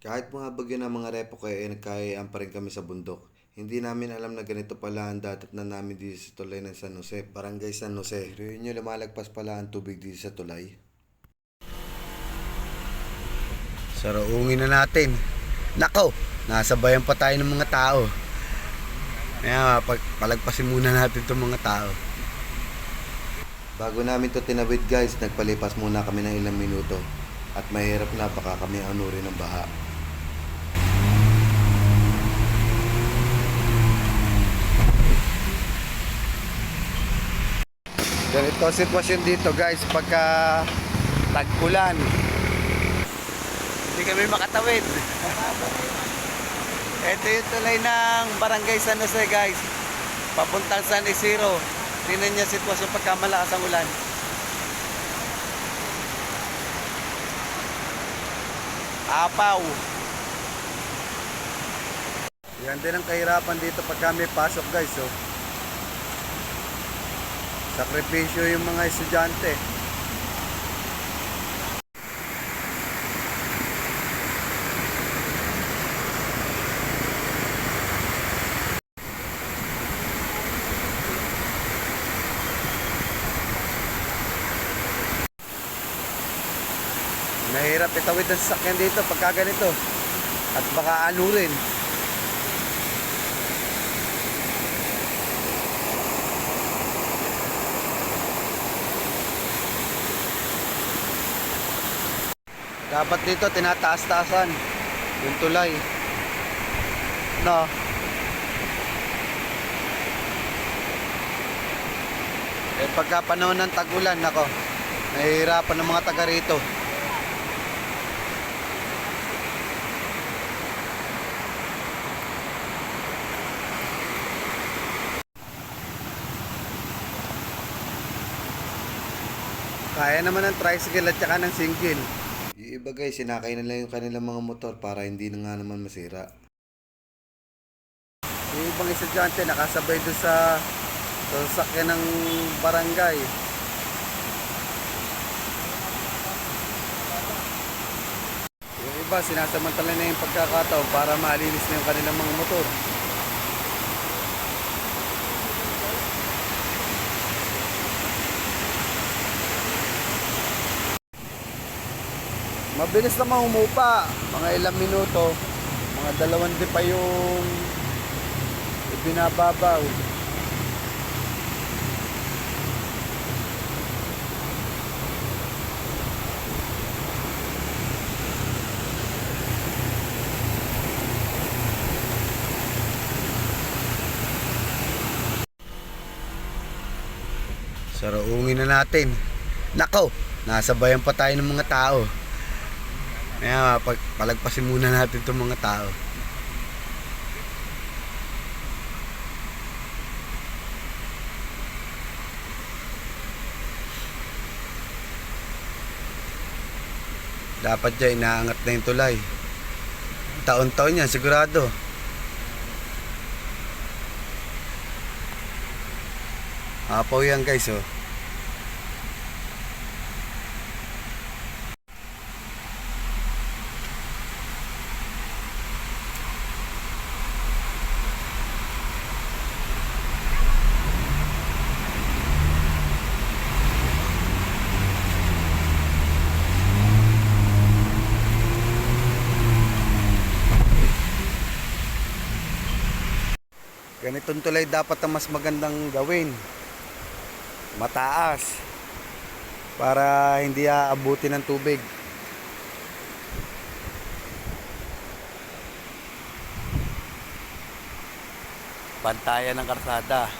Kahit mga bagyo ng mga repo kayo ay nagkayaan pa rin kami sa bundok. Hindi namin alam na ganito pala ang datat na namin dito sa tulay ng San Jose, Barangay San Jose. Pero yun yung lumalagpas pala ang tubig dito sa tulay. Saraungin na natin. Nako, nasa bayan pa tayo ng mga tao. Kaya pag, palagpasin muna natin itong mga tao. Bago namin to tinawid guys, nagpalipas muna kami ng ilang minuto. At mahirap na baka kami anurin ng baha. Ganito sitwasyon dito guys pagka tag-ulan. Hindi kami makatawid. Ito yung tulay ng Barangay San Jose guys. Papuntang San Isidro. Tingnan niya sitwasyon pagka malakas ang ulan. Apaw. Yan din ang kahirapan dito pag kami pasok guys. Oh. Sakripisyo yung mga estudyante. Mahirap itawid ang sasakyan dito pagka ganito. At baka anurin. Dapat dito tinataas-taasan yung tulay. No. Eh pagka panahon ng tagulan, nako, nahihirapan ng mga taga rito. Kaya naman ng tricycle at saka ng single. Iba guys, sinakay na lang yung kanilang mga motor para hindi na nga naman masira. Yung ibang estudyante nakasabay doon sa sa sasakyan ng barangay. Yung iba, sinasamantala na yung pagkakataon para maalinis na yung kanilang mga motor. Mabilis naman humupa. Mga ilang minuto. Mga dalawang di pa yung ibinababaw. Saraungin na natin. Nako, nasa bayan pa tayo ng mga tao. Kaya pag, palagpasin muna natin itong mga tao. Dapat dyan, inaangat na yung tulay. Taon-taon yan, sigurado. Apaw yan guys, oh. Ganitong tulay dapat ang mas magandang gawin. Mataas. Para hindi aabuti ng tubig. Pantayan ng karsada.